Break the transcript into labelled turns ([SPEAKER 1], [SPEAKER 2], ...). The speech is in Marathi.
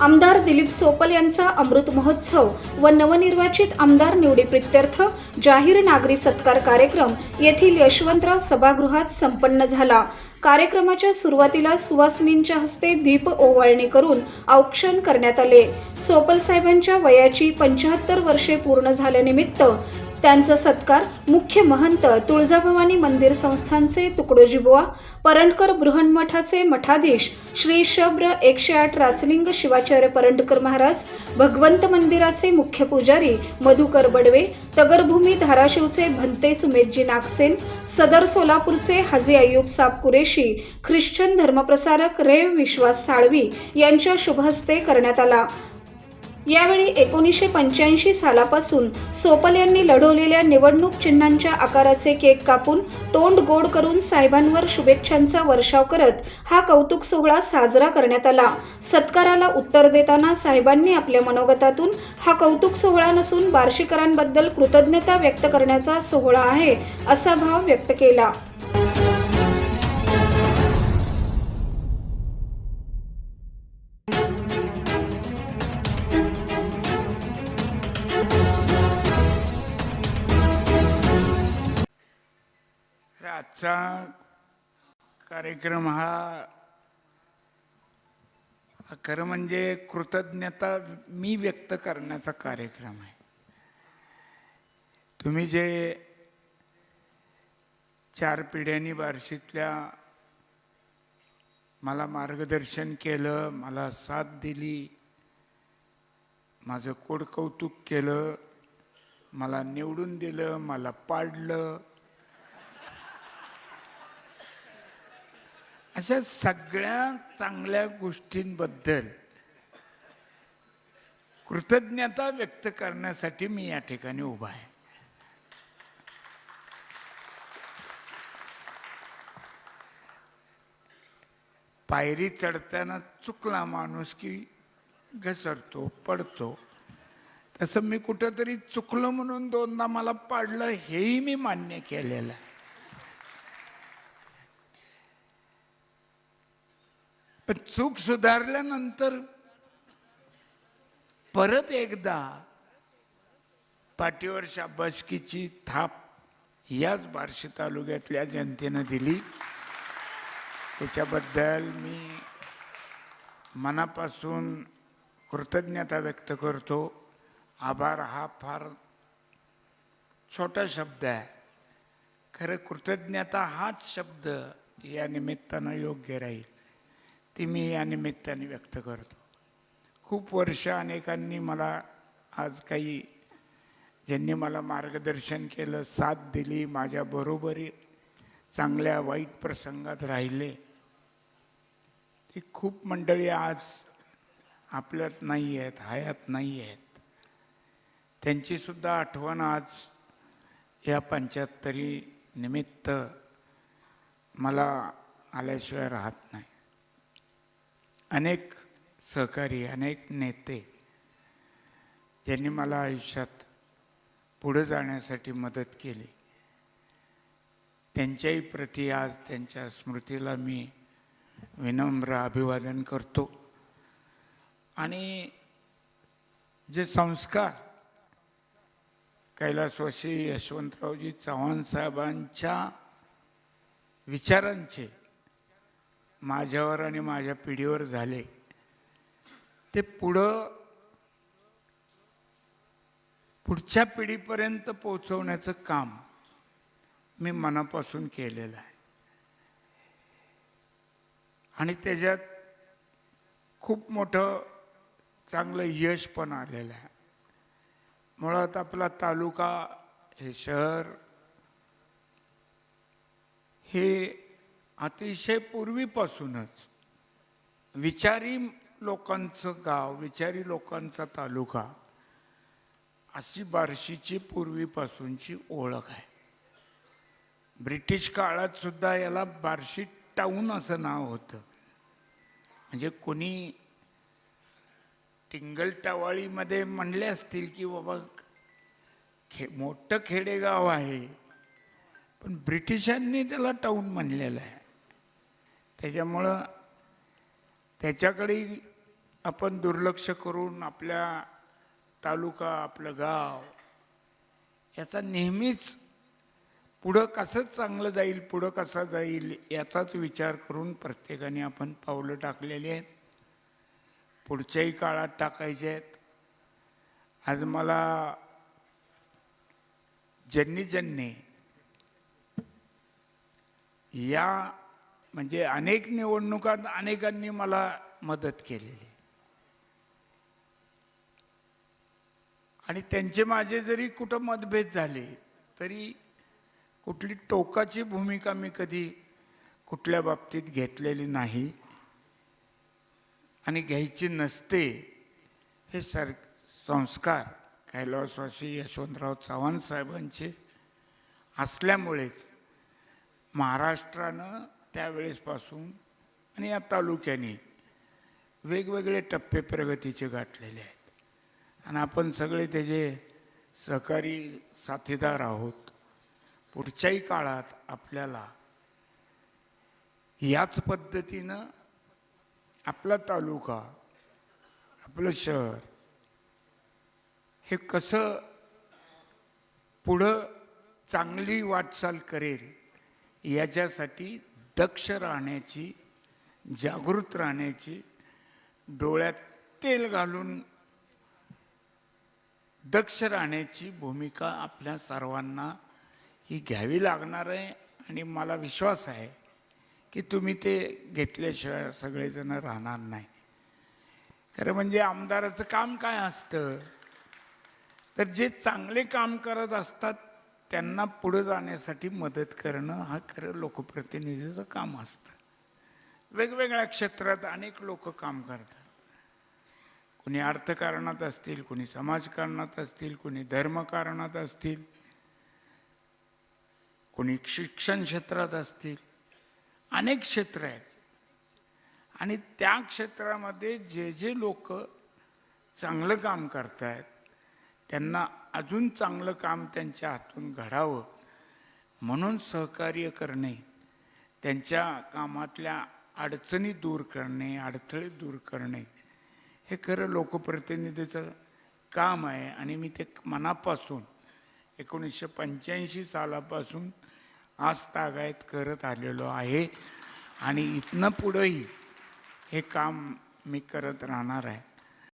[SPEAKER 1] आमदार दिलीप सोपल यांचा अमृत महोत्सव व नवनिर्वाचित आमदार निवडी प्रित्यर्थ जाहीर नागरी सत्कार कार्यक्रम येथील यशवंतराव सभागृहात संपन्न झाला. कार्यक्रमाच्या सुरुवातीला सुवासिनींच्या हस्ते दीप ओवाळणी करून औक्षण करण्यात आले. सोपल साहेबांच्या वयाची पंच्याहत्तर वर्षे पूर्ण झाल्यानिमित्त त्यांचा सत्कार मुख्य महंत तुळजाभवानी मंदिर संस्थानचे तुकडोजीबुवा परंडकर बृहन्मठाचे मठाधीश श्री शब्र एकशे आठ राचलिंग शिवाचार्य परंडकर महाराज भगवंत मंदिराचे मुख्य पुजारी मधुकर बडवे तगरभूमी धाराशिवचे भंते सुमेधजी नागसेन सदर सोलापूरचे हाजी अय्यूब साब कुरेशी ख्रिश्चन धर्मप्रसारक रेव विश्वास साळवी यांच्या शुभहस्ते करण्यात आला. यावेळी एकोणीसशे पंच्याऐंशी सालापासून सोपल यांनी लढवलेल्या निवडणूक चिन्हांच्या आकाराचे केक कापून तोंड गोड करून साहेबांवर शुभेच्छांचा वर्षाव करत हा कौतुक सोहळा साजरा करण्यात आला. सत्काराला उत्तर देताना साहेबांनी आपल्या मनोगतातून हा कौतुक सोहळा नसून बार्शीकरांबद्दल कृतज्ञता व्यक्त करण्याचा सोहळा आहे असा भाव व्यक्त केला.
[SPEAKER 2] आजचा कार्यक्रम हा खरं म्हणजे कृतज्ञता मी व्यक्त करण्याचा कार्यक्रम आहे. तुम्ही जे चार पिढ्यांनी बार्शीतल्या मला मार्गदर्शन केलं मला साथ दिली माझं कोडकौतुक केलं मला निवडून दिलं मला पाडलं अशा सगळ्या चांगल्या गोष्टींबद्दल कृतज्ञता व्यक्त करण्यासाठी मी या ठिकाणी उभा आहे. पायरी चढताना चुकला माणूस की घसरतो पडतो. तसं मी कुठंतरी चुकलो म्हणून दोनदा मला पाडलं हेही मी मान्य केलेलं आहे. पण चूक सुधारल्यानंतर परत एकदा पाठीवर शाबासकीची थाप याच बार्शी तालुक्यातल्या जनतेनं दिली. त्याच्याबद्दल मी मनापासून कृतज्ञता व्यक्त करतो. आभार हा फार छोटा शब्द आहे. खरं कृतज्ञता हाच शब्द या निमित्तानं योग्य राहील. ती मी या निमित्ताने व्यक्त करतो. खूप वर्ष अनेकांनी मला आज काही ज्यांनी मला मार्गदर्शन केलं साथ दिली माझ्या बरोबरी चांगल्या वाईट प्रसंगात राहिले. ती खूप मंडळी आज आपल्यात नाही आहेत हयात नाही आहेत. त्यांचीसुद्धा आठवण आज या पंच्याहत्तरी निमित्त मला आल्याशिवाय राहत नाही. अनेक सहकारी अनेक नेते ज्यांनी मला आयुष्यात पुढं जाण्यासाठी मदत केली. त्यांच्याही प्रती आज त्यांच्या स्मृतीला मी विनम्र अभिवादन करतो. आणि जे संस्कार कैलासवासी यशवंतरावजी चव्हाण साहेबांच्या विचारांचे माझ्यावर आणि माझ्या पिढीवर झाले. ते पुढं पुढच्या पिढीपर्यंत पोहोचवण्याचं काम मी मनापासून केलेलं आहे. आणि त्याच्यात खूप मोठं चांगलं यश पण आलेलं आहे. मुळात आपला तालुका हे शहर हे अतिशय पूर्वीपासूनच. विचारी लोकांचं गाव विचारी लोकांचा तालुका अशी बार्शीची पूर्वीपासूनची ओळख आहे. ब्रिटिश काळात सुद्धा याला बार्शी टाऊन असं नाव होतं. म्हणजे कोणी टिंगल टवाळीमध्ये म्हणले असतील की बाबा खे मोठं खेडेगाव आहे. पण ब्रिटिशांनी त्याला टाऊन म्हणलेलं आहे. त्याच्यामुळं त्याच्याकडे आपण दुर्लक्ष करून आपल्या तालुका आपलं गाव याचा नेहमीच पुढं कसं चांगलं जाईल पुढं कसं जाईल याचाच विचार करून प्रत्येकाने आपण पावलं टाकलेली आहेत. पुढच्याही काळात टाकायचे आहेत. आज मला ज्यांनी ज्यांनी या म्हणजे अनेक निवडणुकात अनेकांनी मला मदत केलेली. आणि त्यांचे माझे जरी कुठं मतभेद झाले तरी कुठली टोकाची भूमिका मी कधी कुठल्या बाबतीत घेतलेली नाही आणि घ्यायची नसते हे सर संस्कार कैलासवासी यशवंतराव चव्हाण साहेबांचे असल्यामुळेच महाराष्ट्रानं त्यावेळेसपासून आणि या तालुक्याने वेगवेगळे टप्पे प्रगतीचे गाठलेले आहेत. आणि आपण सगळे त्याचे सहकारी साथीदार आहोत पुढच्याही काळात आपल्याला याच पद्धतीनं आपला तालुका आपलं शहर हे कसं पुढं चांगली वाटचाल करेल याच्यासाठी दक्ष राहण्याची जागृत राहण्याची डोळ्यात तेल घालून दक्ष राहण्याची भूमिका आपल्या सर्वांना ही घ्यावी लागणार आहे आणि मला विश्वास आहे की तुम्ही ते घेतल्याशिवाय सगळेजण राहणार नाही. खरं म्हणजे आमदाराचं काम काय असतं? तर जे चांगले काम करत असतात त्यांना पुढे जाण्यासाठी मदत करणं हा खरं लोकप्रतिनिधीचं काम असतं. वेगवेगळ्या क्षेत्रात अनेक लोक काम करतात. कोणी अर्थकारणात असतील कोणी समाजकारणात असतील कोणी धर्मकारणात असतील कोणी शिक्षण क्षेत्रात असतील. अनेक क्षेत्र आहेत. आणि त्या क्षेत्रामध्ये जे जे लोक चांगलं काम करतायत त्यांना अजून चांगलं काम त्यांच्या हातून घडावं म्हणून सहकार्य करणे त्यांच्या कामातल्या अडचणी दूर करणे अडथळे दूर करणे हे खरं लोकप्रतिनिधीचं काम आहे. आणि मी ते मनापासून एकोणीसशे पंच्याऐंशी सालापासून आज तागायत करत आलेलो आहे. आणि इथनं पुढंही हे काम मी करत राहणार आहे.